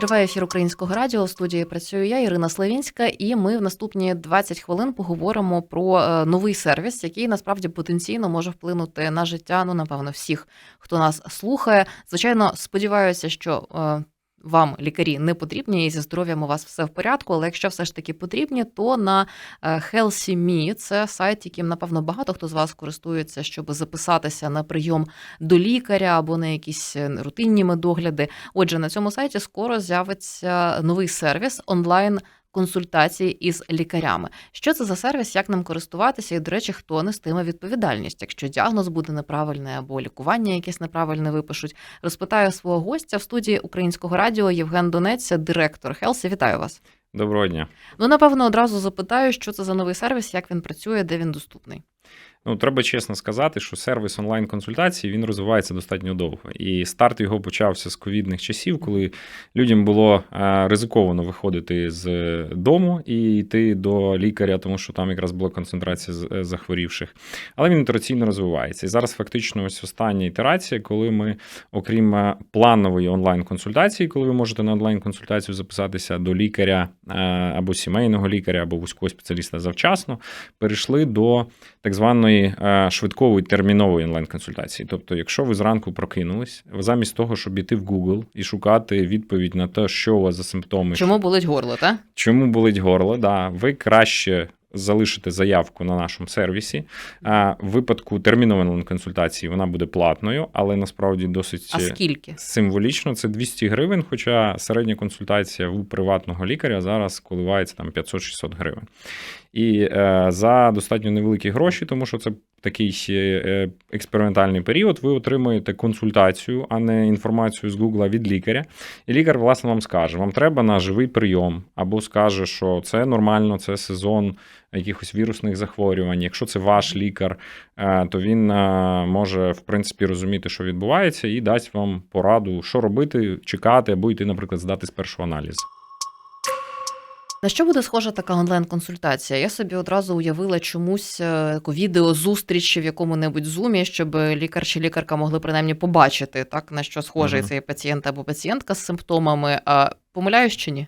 Триває ефір українського радіо. У студії працюю я, Ірина Славінська, і ми в наступні 20 хвилин поговоримо про е, новий сервіс, який насправді потенційно може вплинути на життя. Ну, напевно, всіх, хто нас слухає. Звичайно, сподіваюся, що. Вам лікарі не потрібні, і зі здоров'ям у вас все в порядку. Але якщо все ж таки потрібні, то на е, HealthyMe – це сайт, яким напевно багато хто з вас користується, щоб записатися на прийом до лікаря або на якісь е, рутинні медогляди. Отже, на цьому сайті скоро з'явиться новий сервіс онлайн. Консультації із лікарями. Що це за сервіс, як ним користуватися, і, до речі, хто нестиме відповідальність, якщо діагноз буде неправильний або лікування якесь неправильне випишуть. Розпитаю свого гостя в студії українського радіо Євген Донець, директор Хелсі. Вітаю вас. Доброго дня. Ну, напевно, одразу запитаю, що це за новий сервіс, як він працює, де він доступний. Ну, треба чесно сказати, що сервіс онлайн-консультації він розвивається достатньо довго. І старт його почався з ковідних часів, коли людям було е, ризиковано виходити з дому і йти до лікаря, тому що там якраз була концентрація е, захворівших. Але він інтераційно розвивається. І зараз фактично ось остання ітерація, коли ми, окрім е, планової онлайн-консультації, коли ви можете на онлайн-консультацію записатися до лікаря е, або сімейного лікаря, або вузького спеціаліста завчасно, перейшли до так званої е, швидкової термінової онлайн-консультації. Тобто, якщо ви зранку прокинулись, замість того, щоб іти в Google і шукати відповідь на те, що у вас за симптоми, Чому болить горло, та? чому болить горло, да, ви краще. Залишите заявку на нашому сервісі. А в випадку термінової онлайн-консультації вона буде платною, але насправді досить А скільки? символічно. Це 200 гривень, хоча середня консультація у приватного лікаря зараз коливається там 500-600 гривень. І е, за достатньо невеликі гроші, тому що це такий е, експериментальний період, ви отримуєте консультацію, а не інформацію з Гугла від лікаря. І лікар, власне, вам скаже: вам треба на живий прийом, або скаже, що це нормально, це сезон якихось вірусних захворювань. Якщо це ваш лікар, е, то він е, може в принципі розуміти, що відбувається, і дасть вам пораду, що робити, чекати, або йти, наприклад, здати спершу аналіз. На що буде схожа така онлайн-консультація? Я собі одразу уявила чомусь е, таку відеозустріч в якому-небудь зумі, щоб лікар чи лікарка могли принаймні побачити, так на що схожий Мгм. цей пацієнт або пацієнтка з симптомами. А помиляюсь чи ні?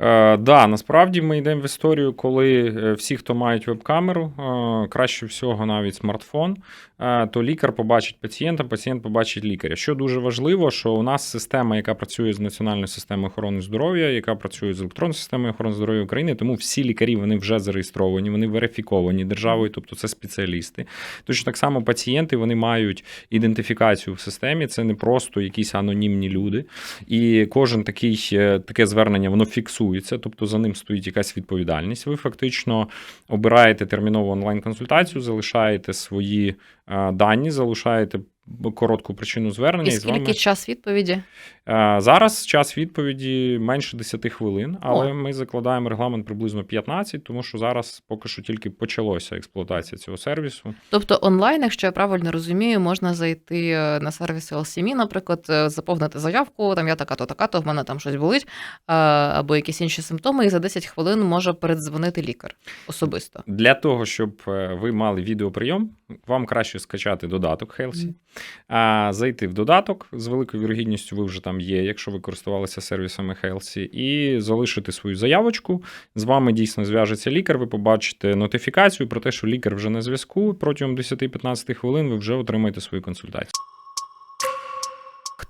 Е, да, насправді ми йдемо в історію, коли е, всі, хто мають веб-камеру, е, краще всього навіть смартфон, е, то лікар побачить пацієнта, пацієнт побачить лікаря. Що дуже важливо, що у нас система, яка працює з Національною системою охорони здоров'я, яка працює з електронною системою охорони здоров'я України, тому всі лікарі вони вже зареєстровані, вони верифіковані державою, тобто це спеціалісти. Точно так само пацієнти вони мають ідентифікацію в системі. Це не просто якісь анонімні люди. І кожен такий, таке звернення воно фіксується, тобто за ним стоїть якась відповідальність. Ви фактично обираєте термінову онлайн-консультацію, залишаєте свої е, дані, залишаєте коротку причину звернення. І і з вами... скільки час відповіді? Зараз час відповіді менше 10 хвилин, але ми закладаємо регламент приблизно 15, тому що зараз поки що тільки почалося експлуатація цього сервісу. Тобто онлайн, якщо я правильно розумію, можна зайти е, на сервіс LCME, наприклад, е, заповнити заявку, там я така-то, така-то, в мене там щось болить, е, або якісь інші симптоми, і за 10 хвилин може передзвонити лікар особисто. Для того, щоб ви мали відеоприйом, вам краще скачати додаток Мгм. А зайти в додаток з великою вірогідністю, ви вже там є, якщо ви користувалися сервісами Healthy, і залишити свою заявочку. З вами дійсно зв'яжеться лікар. Ви побачите нотифікацію про те, що лікар вже на зв'язку. Протягом 10-15 хвилин ви вже отримаєте свою консультацію.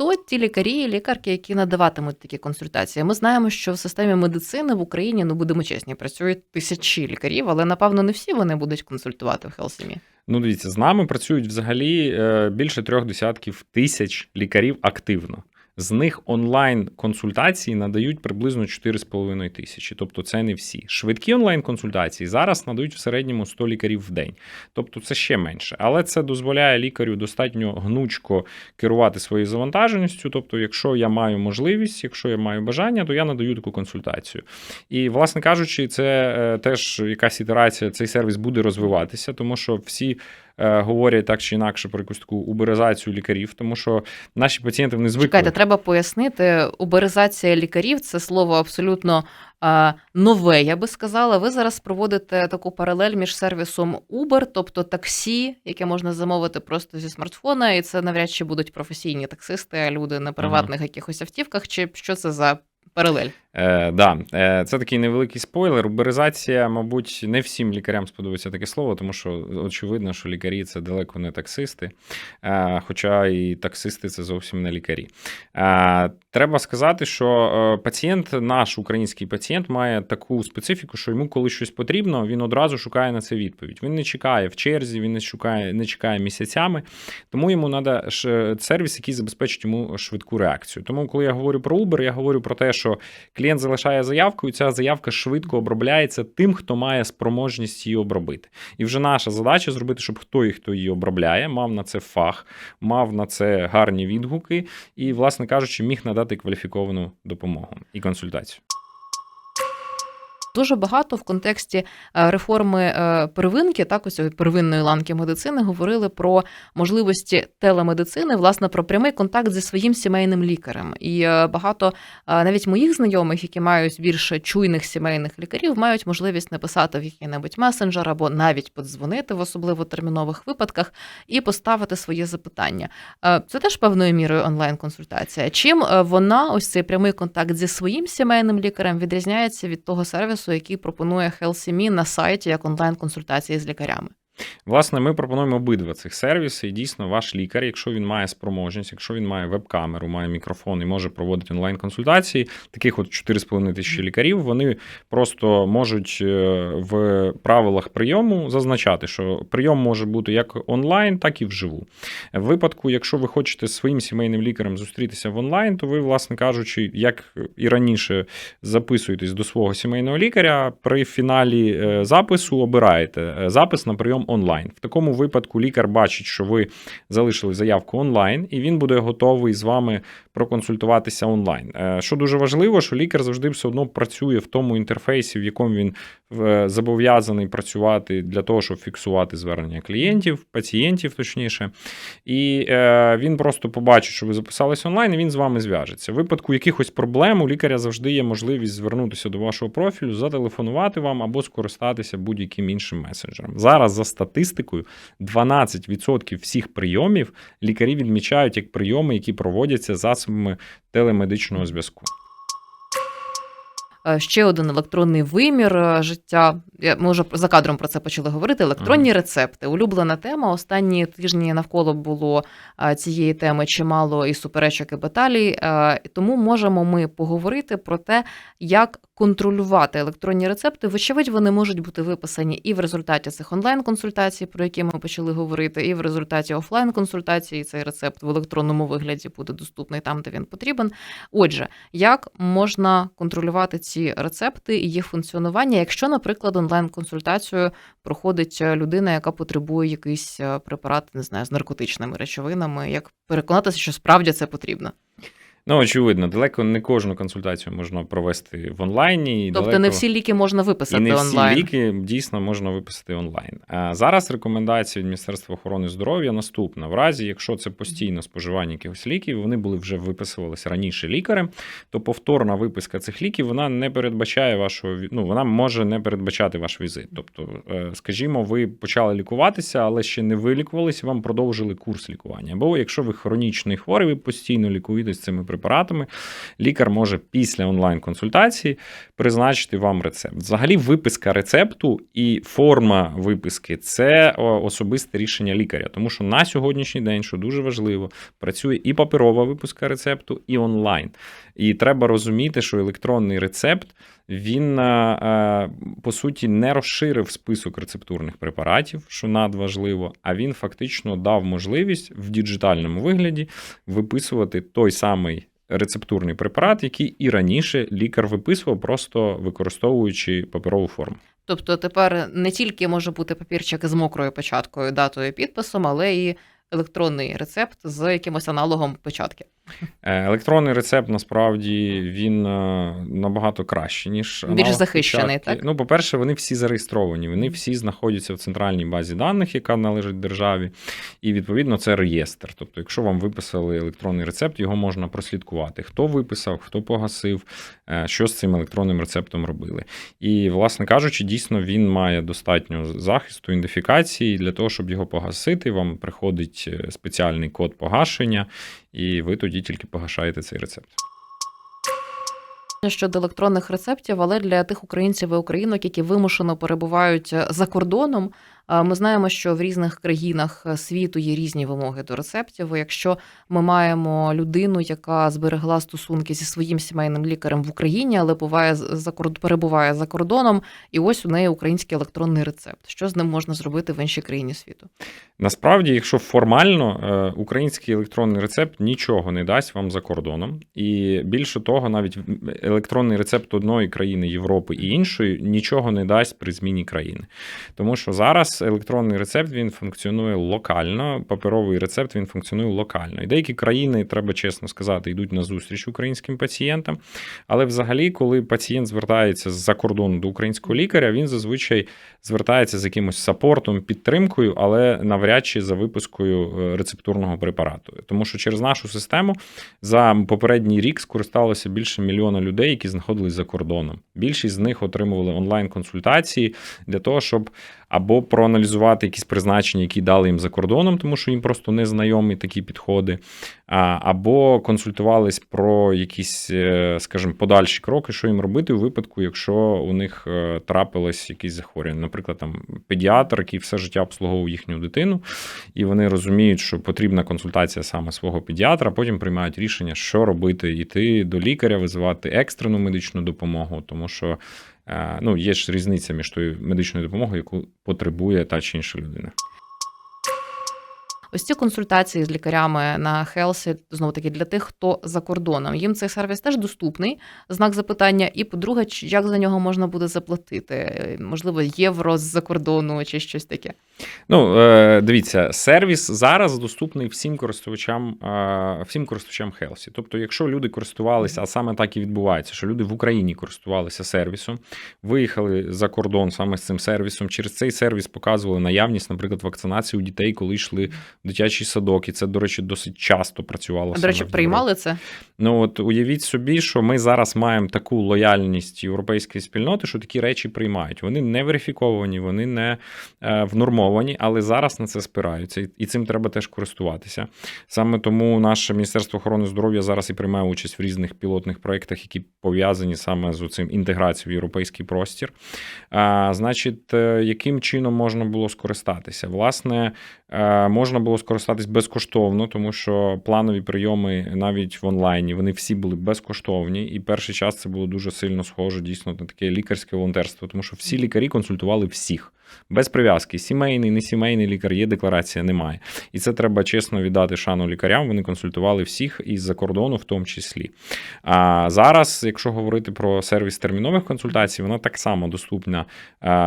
Хто ті лікарі і лікарки, які надаватимуть такі консультації? Ми знаємо, що в системі медицини в Україні, ну будемо чесні, працюють тисячі лікарів, але напевно не всі вони будуть консультувати в Хелсімі. Ну, дивіться, з нами працюють взагалі е, більше трьох десятків тисяч лікарів активно. З них онлайн-консультації надають приблизно 4,5 тисячі, тобто це не всі. Швидкі онлайн-консультації зараз надають в середньому 100 лікарів в день, тобто це ще менше. Але це дозволяє лікарю достатньо гнучко керувати своєю завантаженістю. Тобто, якщо я маю можливість, якщо я маю бажання, то я надаю таку консультацію. І, власне кажучи, це е, теж якась ітерація, цей сервіс буде розвиватися, тому що всі говорять так чи інакше про якусь таку уберизацію лікарів, тому що наші пацієнти вони звикли. Чекайте, треба пояснити. Уберизація лікарів це слово абсолютно а, нове, я би сказала. Ви зараз проводите таку паралель між сервісом Uber, тобто таксі, яке можна замовити просто зі смартфона, і це навряд чи будуть професійні таксисти, а люди на приватних якихось автівках. Чи що це за Паралель. Е, да, е, це такий невеликий спойлер. Уберизація, мабуть, не всім лікарям сподобається таке слово, тому що очевидно, що лікарі це далеко не таксисти, е, хоча і таксисти це зовсім не лікарі. Е, треба сказати, що е, пацієнт, наш український пацієнт, має таку специфіку, що йому, коли щось потрібно, він одразу шукає на це відповідь. Він не чекає в черзі, він не шукає, не чекає місяцями, тому йому треба сервіс, який забезпечить йому швидку реакцію. Тому, коли я говорю про Uber, я говорю про те, що клієнт залишає заявку, і ця заявка швидко обробляється тим, хто має спроможність її обробити. І вже наша задача зробити, щоб хто і хто її обробляє, мав на це фах, мав на це гарні відгуки, і, власне кажучи, міг надати кваліфіковану допомогу і консультацію. Дуже багато в контексті е, реформи е, первинки, так ось первинної ланки медицини, говорили про можливості телемедицини, власне, про прямий контакт зі своїм сімейним лікарем. І е, багато навіть моїх знайомих, які мають більше чуйних сімейних лікарів, мають можливість написати в який-небудь месенджер або навіть подзвонити в особливо термінових випадках і поставити своє запитання. Це теж певною мірою онлайн-консультація. Чим вона, ось цей прямий контакт зі своїм сімейним лікарем, відрізняється від того сервісу? Сервісу, який пропонує HealthyMe на сайті як онлайн-консультації з лікарями. Власне, ми пропонуємо обидва цих сервіси. І дійсно, ваш лікар, якщо він має спроможність, якщо він має веб-камеру, має мікрофон і може проводити онлайн-консультації, таких от 4,5 тисячі лікарів, вони просто можуть е, в правилах прийому зазначати, що прийом може бути як онлайн, так і вживу. В випадку, якщо ви хочете з своїм сімейним лікарем зустрітися в онлайн, то ви, власне кажучи, як і раніше записуєтесь до свого сімейного лікаря, при фіналі е, запису обираєте е, запис на прийом онлайн. В такому випадку лікар бачить, що ви залишили заявку онлайн, і він буде готовий з вами проконсультуватися онлайн. Е, що дуже важливо, що лікар завжди все одно працює в тому інтерфейсі, в якому він е, зобов'язаний працювати для того, щоб фіксувати звернення клієнтів, пацієнтів, точніше. І е, він просто побачить, що ви записались онлайн, і він з вами зв'яжеться. В випадку якихось проблем у лікаря завжди є можливість звернутися до вашого профілю, зателефонувати вам або скористатися будь-яким іншим месенджером. Зараз за статистикою 12% всіх прийомів лікарі відмічають як прийоми, які проводяться засобами телемедичного зв'язку. Е, ще один електронний вимір е, життя. Ми вже за кадром про це почали говорити. Електронні рецепти. Улюблена тема. Останні тижні навколо було е, цієї теми чимало і суперечок і баталій. Тому можемо ми поговорити про те, як контролювати електронні рецепти. Вочевидь, вони можуть бути виписані і в результаті цих онлайн-консультацій, про які ми почали говорити, і в результаті офлайн-консультації. Цей рецепт в електронному вигляді буде доступний там, де він потрібен. Отже, як можна контролювати ці рецепти і їх функціонування, якщо, наприклад, онлайн-консультацію проходить людина, яка потребує якийсь е, препарат, не знаю, з наркотичними речовинами, як переконатися, що справді це потрібно. Ну, очевидно, далеко не кожну консультацію можна провести в онлайні. І тобто далеко... не всі ліки можна виписати і не онлайн. всі ліки дійсно можна виписати онлайн. А зараз рекомендація від Міністерства охорони здоров'я наступна: в разі, якщо це постійне споживання якихось ліків, вони були вже виписувалися раніше лікарем, то повторна виписка цих ліків вона не передбачає вашого ну, вона може не передбачати ваш візит. Тобто, е, скажімо, ви почали лікуватися, але ще не вилікувалися, вам продовжили курс лікування. Або якщо ви хронічний хворий, ви постійно лікуєтесь цими препаратами, лікар може після онлайн-консультації призначити вам рецепт. Взагалі, виписка рецепту і форма виписки це особисте рішення лікаря, тому що на сьогоднішній день, що дуже важливо, працює і паперова виписка рецепту, і онлайн. І треба розуміти, що електронний рецепт. Він е, е, по суті не розширив список рецептурних препаратів, що надважливо, а він фактично дав можливість в діджитальному вигляді виписувати той самий рецептурний препарат, який і раніше лікар виписував, просто використовуючи паперову форму. Тобто тепер не тільки може бути папірчик з мокрою печаткою, датою підписом, але і електронний рецепт з якимось аналогом печатки. Е, електронний рецепт насправді він е, набагато кращий, ніж більш захищений. Печатки. так? Ну, по-перше, вони всі зареєстровані, вони всі знаходяться в центральній базі даних, яка належить державі, і відповідно це реєстр. Тобто, якщо вам виписали електронний рецепт, його можна прослідкувати, хто виписав, хто погасив, е, що з цим електронним рецептом робили. І, власне кажучи, дійсно він має достатньо захисту, ідентифікації для того, щоб його погасити. Вам приходить спеціальний код погашення, і ви тоді тільки погашаєте цей рецепт. щодо електронних рецептів, але для тих українців і українок, які вимушено перебувають за кордоном. Ми знаємо, що в різних країнах е, світу є різні вимоги до рецептів. Якщо ми маємо людину, яка зберегла стосунки зі своїм сімейним лікарем в Україні, але буває за перебуває за кордоном, і ось у неї український електронний рецепт. Що з ним можна зробити в іншій країні світу? Насправді, якщо формально, е, український електронний рецепт нічого не дасть вам за кордоном. І більше того, навіть електронний рецепт одної країни Європи і іншої нічого не дасть при зміні країни. Тому що зараз електронний рецепт він функціонує локально, паперовий рецепт він функціонує локально. І деякі країни, треба чесно сказати, йдуть на зустріч українським пацієнтам. Але взагалі, коли пацієнт звертається з-за кордону до українського лікаря, він зазвичай звертається з якимось сапортом, підтримкою, але навряд чи за випискою е, рецептурного препарату. Тому що через нашу систему за попередній рік скористалося більше мільйона людей, які знаходились за кордоном. Більшість з них отримували онлайн-консультації для того, щоб або проаналізувати якісь призначення, які дали їм за кордоном, тому що їм просто не знайомі такі підходи, або консультувались про якісь, е, скажімо, подальші кроки, що їм робити у випадку, якщо у них е, трапилось якісь захворювання. Наприклад, там педіатр, який все життя обслуговував їхню дитину, і вони розуміють, що потрібна консультація саме свого педіатра, потім приймають рішення, що робити, йти до лікаря, визивати екстрену медичну допомогу, тому що. е, Ну, є ж різниця між тою медичною допомогою, яку потребує та чи інша людина. Ось ці консультації з лікарями на Хелсі, знову таки для тих, хто за кордоном. Їм цей сервіс теж доступний. Знак запитання. І по-друге, як за нього можна буде заплатити? Е, Можливо, євро з-за кордону чи щось таке. Ну, е, дивіться, сервіс зараз доступний всім користувачам, е, всім користувачам Хелсі. Тобто, якщо люди користувалися, а саме так і відбувається, що люди в Україні користувалися сервісом, виїхали за кордон саме з цим сервісом. Через цей сервіс показували наявність, наприклад, вакцинації у дітей, коли йшли в дитячий садок. І це, до речі, досить часто працювало. До речі, приймали це? Ну от уявіть собі, що ми зараз маємо таку лояльність європейської спільноти, що такі речі приймають. Вони не верифіковані, вони не е, внормовані, але зараз на це спираються, і- і цим треба теж користуватися. Саме тому наше Міністерство охорони здоров'я зараз і приймає участь в різних пілотних проєктах, які пов'язані саме з цим інтеграцією в європейський простір. А, значить, е, яким чином можна було скористатися? Власне, е, можна було скористатись безкоштовно, тому що планові прийоми навіть в онлайні вони всі були безкоштовні. І перший час це було дуже сильно схоже дійсно на таке лікарське волонтерство, тому що всі лікарі консультували всіх. Без прив'язки, сімейний, не сімейний лікар, є декларація, немає. І це треба чесно віддати шану лікарям. Вони консультували всіх із за кордону, в тому числі. А зараз, якщо говорити про сервіс термінових консультацій, вона так само доступна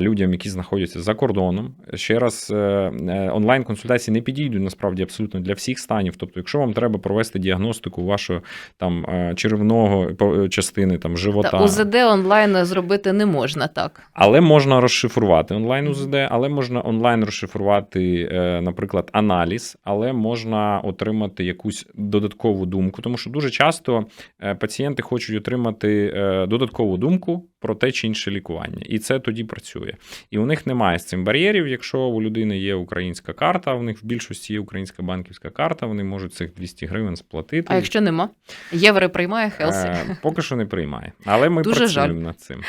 людям, які знаходяться за кордоном. Ще раз, е, е, онлайн-консультації не підійдуть насправді абсолютно для всіх станів. Тобто, якщо вам треба провести діагностику вашого там е, черевного частини, там живота, Та УЗД онлайн зробити не можна так. але можна розшифрувати онлайн УЗД, але можна онлайн розшифрувати, е, наприклад, аналіз, але можна отримати якусь додаткову думку, тому що дуже часто е, пацієнти хочуть отримати е, додаткову думку про те чи інше лікування, і це тоді працює. І у них немає з цим бар'єрів. Якщо у людини є українська карта, у них в більшості є українська банківська карта, вони можуть цих 200 гривень сплатити. А якщо нема, євро приймає Хелсі. Поки що не приймає, але ми Дуже жаль. працюємо над цим.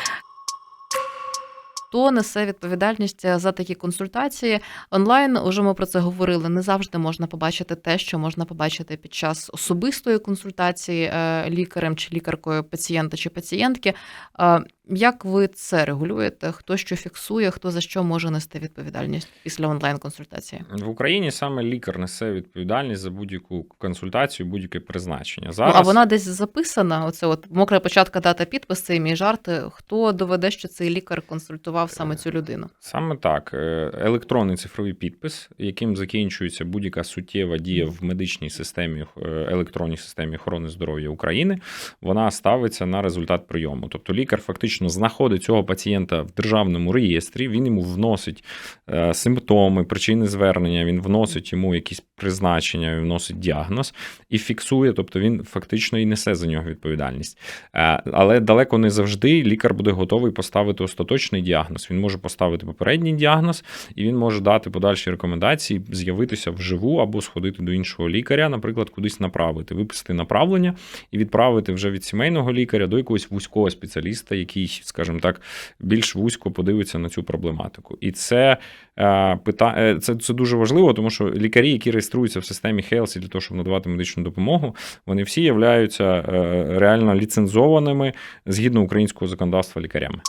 Хто несе відповідальність за такі консультації онлайн? Уже ми про це говорили. Не завжди можна побачити те, що можна побачити під час особистої консультації е, лікарем чи лікаркою пацієнта чи пацієнтки. Е, Як ви це регулюєте? Хто що фіксує, хто за що може нести відповідальність після онлайн консультації? В Україні саме лікар несе відповідальність за будь-яку консультацію, будь-яке призначення. Ну, а вона десь записана. Оце от мокра початка дата підпис, це мій жарт. Хто доведе, що цей лікар консультував саме цю людину? саме так, е, електронний цифровий підпис, яким закінчується будь-яка суттєва дія в медичній системі, е, електронній системі охорони здоров'я України, вона ставиться на результат прийому. Тобто лікар фактично знаходить цього пацієнта в державному реєстрі, він йому вносить е, симптоми, причини звернення, він вносить йому якісь призначення, він вносить діагноз і фіксує, тобто він фактично і несе за нього відповідальність. Е, Але далеко не завжди лікар буде готовий поставити остаточний діагноз. Діагноз. Він може поставити попередній діагноз, і він може дати подальші рекомендації, з'явитися вживу або сходити до іншого лікаря, наприклад, кудись направити, виписати направлення і відправити вже від сімейного лікаря до якогось вузького спеціаліста, який, скажімо так, більш вузько подивиться на цю проблематику. І це е, пита... е, це, це дуже важливо, тому що лікарі, які реєструються в системі Хелсі для того, щоб надавати медичну допомогу, вони всі являються е, реально ліцензованими згідно українського законодавства лікарями.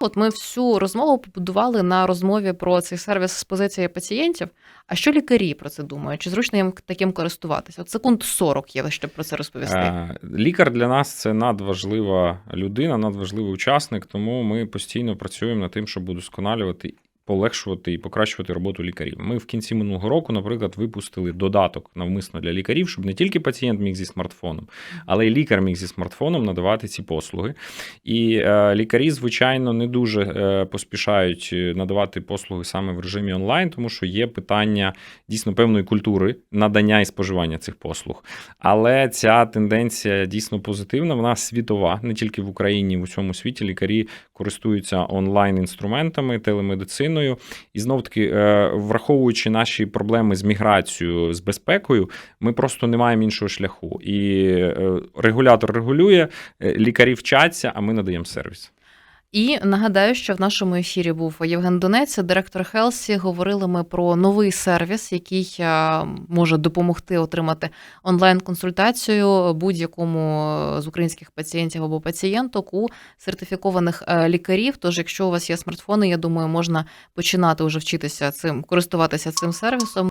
От ми всю розмову побудували на розмові про цей сервіс з позиції пацієнтів. А що лікарі про це думають? Чи зручно їм таким користуватися? От секунд 40 є, щоб про це розповісти. Е, Лікар для нас це надважлива людина, надважливий учасник, тому ми постійно працюємо над тим, щоб удосконалювати. Полегшувати і покращувати роботу лікарів. Ми в кінці минулого року, наприклад, випустили додаток навмисно для лікарів, щоб не тільки пацієнт міг зі смартфоном, але й лікар міг зі смартфоном надавати ці послуги. І е, лікарі, звичайно, не дуже е, поспішають е, надавати послуги саме в режимі онлайн, тому що є питання дійсно певної культури надання і споживання цих послуг. Але ця тенденція дійсно позитивна. Вона світова, не тільки в Україні, в усьому світі лікарі користуються онлайн інструментами, телемедициною. І знов таки, е, враховуючи наші проблеми з міграцією, з безпекою, ми просто не маємо іншого шляху. І е, регулятор регулює, е, лікарі вчаться, а ми надаємо сервіс. І нагадаю, що в нашому ефірі був Євген Донець, директор Хелсі. Говорили ми про новий сервіс, який е, може допомогти отримати онлайн-консультацію будь-якому з українських пацієнтів або пацієнток у сертифікованих е, лікарів. Тож, якщо у вас є смартфони, я думаю, можна починати вже вчитися цим користуватися цим сервісом.